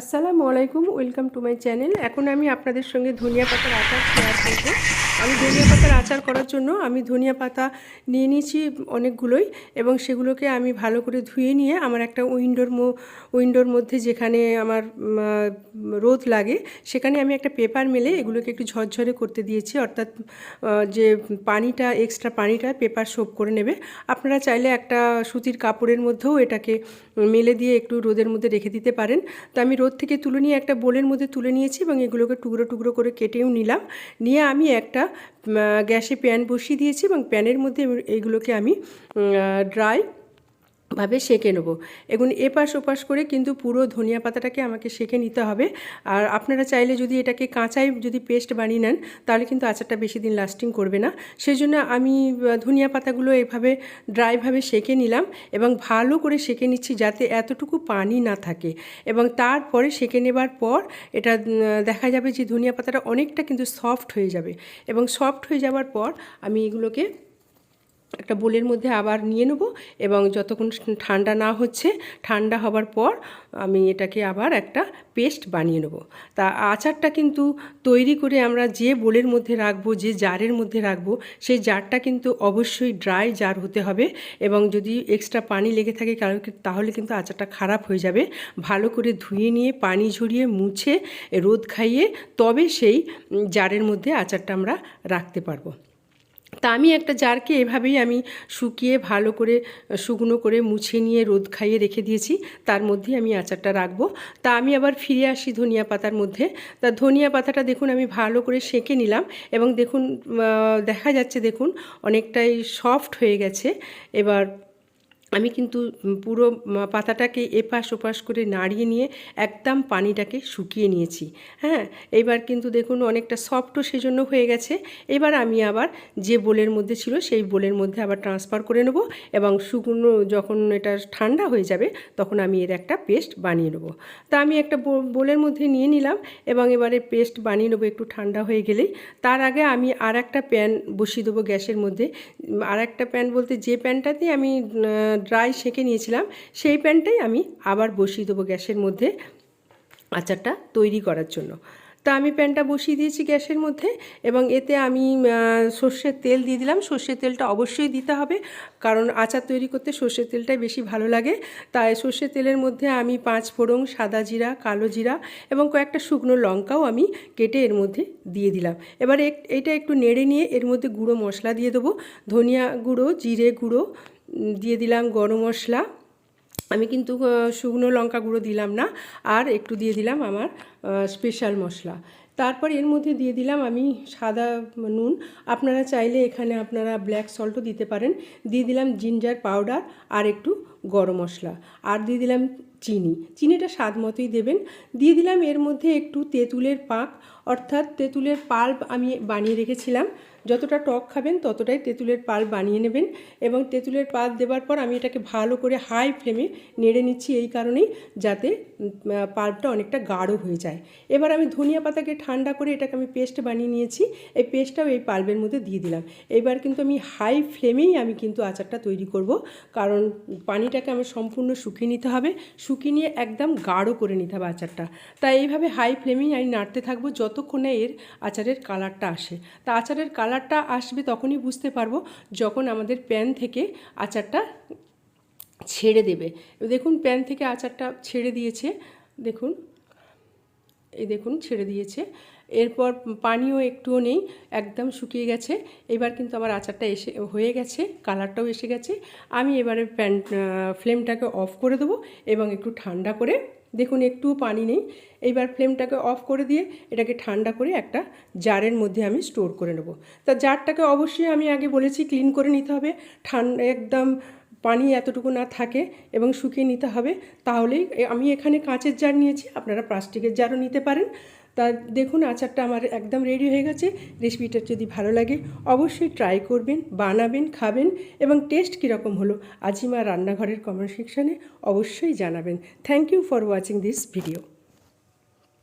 আসসালামু আলাইকুম, welcome to my channel. এখন আমি আপনাদের সঙ্গে ধনিয়া পাতার আচার শেয়ার করব। আমি ধনিয়া পাতার আচার করার জন্য আমি ধনিয়া পাতা নিয়ে নিয়েছি অনেকগুলোই এবং সেগুলোকে আমি ভালো করে ধুয়ে নিয়ে আমার একটা উইন্ডোর উইন্ডোর মধ্যে যেখানে আমার রোদ লাগে সেখানে আমি একটা পেপার মেলে এগুলোকে একটু ঝরঝরে করতে দিয়েছি। অর্থাৎ যে পানিটা এক্সট্রা পানিটা পেপার সোপ করে নেবে। আপনারা চাইলে একটা সুতির কাপড়ের মধ্যেও এটাকে মেলে দিয়ে একটু রোদের মধ্যে রেখে দিতে পারেন। তো আমি রোদ থেকে তুলে নিয়ে একটা বোলের মধ্যে তুলে নিয়েছি এবং এগুলোকে টুকরো টুকরো করে কেটেও নিলাম। নিয়ে আমি একটা আহ, গ্যাসে প্যান বসিয়ে দিয়েছি এবং প্যানের মধ্যে এইগুলোকে আমি ড্রাই ভাবে সেঁকে নেব। এখন এপাশ ওপাশ করে কিন্তু পুরো ধনিয়া পাতাটাকে আমাকে সেঁকে নিতে হবে। আর আপনারা চাইলে যদি এটাকে কাঁচাই যদি পেস্ট বানিয়ে নেন, তাহলে কিন্তু আচারটা বেশি দিন লাস্টিং করবে না। সেই জন্য আমি ধনিয়া পাতাগুলো এভাবে ড্রাইভাবে সেঁকে নিলাম এবং ভালো করে সেঁকে নিচ্ছি যাতে এতটুকু পানি না থাকে। এবং তারপরে সেঁকে নেবার পর এটা দেখা যাবে যে ধনিয়া পাতাটা অনেকটা কিন্তু সফট হয়ে যাবে। এবং সফট হয়ে যাওয়ার পর আমি এগুলোকে একটা বোলের মধ্যে আবার নিয়ে নেব এবং যতক্ষণ ঠান্ডা না হচ্ছে, ঠান্ডা হবার পর আমি এটাকে আবার একটা পেস্ট বানিয়ে নেব। তা আচারটা কিন্তু তৈরি করে আমরা যে বোলের মধ্যে রাখব, যে জারের মধ্যে রাখব, সেই জারটা কিন্তু অবশ্যই ড্রাই জার হতে হবে এবং যদি এক্সট্রা পানি লেগে থাকে কারণ তাহলে কিন্তু আচারটা খারাপ হয়ে যাবে। ভালো করে ধুয়ে নিয়ে, পানি ঝরিয়ে, মুছে, রোদ খাইয়ে তবে সেই জারের মধ্যে আচারটা আমরা রাখতে পারব। তা আমি একটা জারকে এভাবেই আমি শুকিয়ে ভালো করে, শুকনো করে মুছে নিয়ে রোদ খাইয়ে রেখে দিয়েছি। তার মধ্যে আমি আচারটা রাখব। তা আমি আবার ফিরে আসি ধনিয়া পাতার মধ্যে। তা ধনিয়া পাতাটা দেখুন আমি ভালো করে সেঁকে নিলাম এবং দেখুন দেখা যাচ্ছে দেখুন অনেকটাই সফট হয়ে গেছে। এবার আমি কিন্তু পুরো পাতাটাকে এপাশ ওপাশ করে নাড়িয়ে নিয়ে একদম পানিটাকে শুকিয়ে নিয়েছি। হ্যাঁ এবার কিন্তু দেখুন অনেকটা সফটও সেজন্য হয়ে গেছে। এবার আমি আবার যে বোলের মধ্যে ছিল সেই বোলের মধ্যে আবার ট্রান্সফার করে নেব এবং শুকনো যখন এটা ঠান্ডা হয়ে যাবে তখন আমি এর একটা পেস্ট বানিয়ে নেব। তা আমি একটা বোলের মধ্যে নিয়ে নিলাম এবং এবারে পেস্ট বানিয়ে নেব একটু ঠান্ডা হয়ে গেলেই। তার আগে আমি আর একটা প্যান বসিয়ে দেবো গ্যাসের মধ্যে। আর একটা প্যান বলতে যে প্যানটাতে আমি ড্রাই সেঁকে নিয়েছিলাম, সেই প্যানটাই আমি আবার বসিয়ে দেবো গ্যাসের মধ্যে আচারটা তৈরি করার জন্য। তা আমি প্যানটা বসিয়ে দিয়েছি গ্যাসের মধ্যে এবং এতে আমি সর্ষের তেল দিয়ে দিলাম। সর্ষের তেলটা অবশ্যই দিতে হবে, কারণ আচার তৈরি করতে সর্ষের তেলটাই বেশি ভালো লাগে। তাই সর্ষের তেলের মধ্যে আমি পাঁচ ফোড়ন, সাদা জিরা, কালো জিরা এবং কয়েকটা শুকনো লঙ্কাও আমি কেটে এর মধ্যে দিয়ে দিলাম। এবার এইটা একটু নেড়ে নিয়ে এর মধ্যে গুঁড়ো মশলা দিয়ে দেবো। ধনিয়া গুঁড়ো, জিরে গুঁড়ো দিয়ে দিলাম গরম মশলা। আমি কিন্তু শুকনো লঙ্কা গুঁড়ো দিলাম না, আর একটু দিয়ে দিলাম আমার স্পেশাল মশলা। তারপর এর মধ্যে দিয়ে দিলাম আমি সাদা নুন। আপনারা চাইলে এখানে আপনারা ব্ল্যাক সল্টও দিতে পারেন। দিয়ে দিলাম জিঞ্জার পাউডার আর একটু গরম মশলা। আর দিয়ে দিলাম চিনি। চিনিটা স্বাদ মতোই দেবেন। দিয়ে দিলাম এর মধ্যে একটু তেঁতুলের পাক। অর্থাৎ তেঁতুলের পাল্প আমি বানিয়ে রেখেছিলাম। যতটা টক খাবেন ততটাই তেঁতুলের পাল্প বানিয়ে নেবেন। এবং তেঁতুলের পাল্প দেওয়ার পর আমি এটাকে ভালো করে হাই ফ্লেমে নেড়ে নিচ্ছি এই কারণেই যাতে পাল্পটা অনেকটা গাঢ় হয়ে যায়। এবার আমি ধনিয়া পাতাকে ঠান্ডা করে এটাকে আমি পেস্ট বানিয়ে নিয়েছি। এই পেস্টটাও এই পাল্পের মধ্যে দিয়ে দিলাম। এবার কিন্তু আমি হাই ফ্লেমেই আমি কিন্তু আচারটা তৈরি করব। কারণ পানিটাকে আমার সম্পূর্ণ শুকিয়ে নিতে হবে। শুকিয়ে নিয়ে একদম গাঢ় করে নিতে হবে আচারটা। তাই এইভাবে হাই ফ্লেমেই আমি নাড়তে থাকব যতক্ষণে এর আচারের কালারটা আসে। তা আচারের কালারটা আসবে তখনই বুঝতে পারব যখন আমাদের প্যান থেকে আচারটা ছেড়ে দেবে। দেখুন প্যান থেকে আচারটা ছেড়ে দিয়েছে। দেখুন। এই দেখুন ছেড়ে দিয়েছে। এরপর পানিও একটুও নেই, একদম শুকিয়ে গেছে। এবার কিন্তু আমার আচারটা এসে হয়ে গেছে, কালারটাও এসে গেছে। আমি এবারে প্যান ফ্লেমটাকে অফ করে দেবো এবং একটু ঠান্ডা করে, দেখুন একটুও পানি নেই। এইবার ফ্লেমটাকে অফ করে দিয়ে এটাকে ঠান্ডা করে একটা জারের মধ্যে আমি স্টোর করে নেব। তা জারটাকে অবশ্যই আমি আগে বলেছি ক্লিন করে নিতে হবে। ঠান্ডা, একদম পানি এতটুকু না থাকে এবং শুকিয়ে নিতে হবে, তাহলেই আমি এখানে কাঁচের জার নিয়েছি, আপনারা প্লাস্টিকের জারও নিতে পারেন। তা দেখুন, আচারটা আমার একদম রেডি হয়ে গেছে রেসিপিটা যদি ভালো লাগে, অবশ্যই ট্রাই করবেন, বানাবেন, খাবেন এবং টেস্ট কীরকম হলো, আজিমা রান্নাঘরের কমেন্ট সেকশানে অবশ্যই জানাবেন। Thank you for watching this video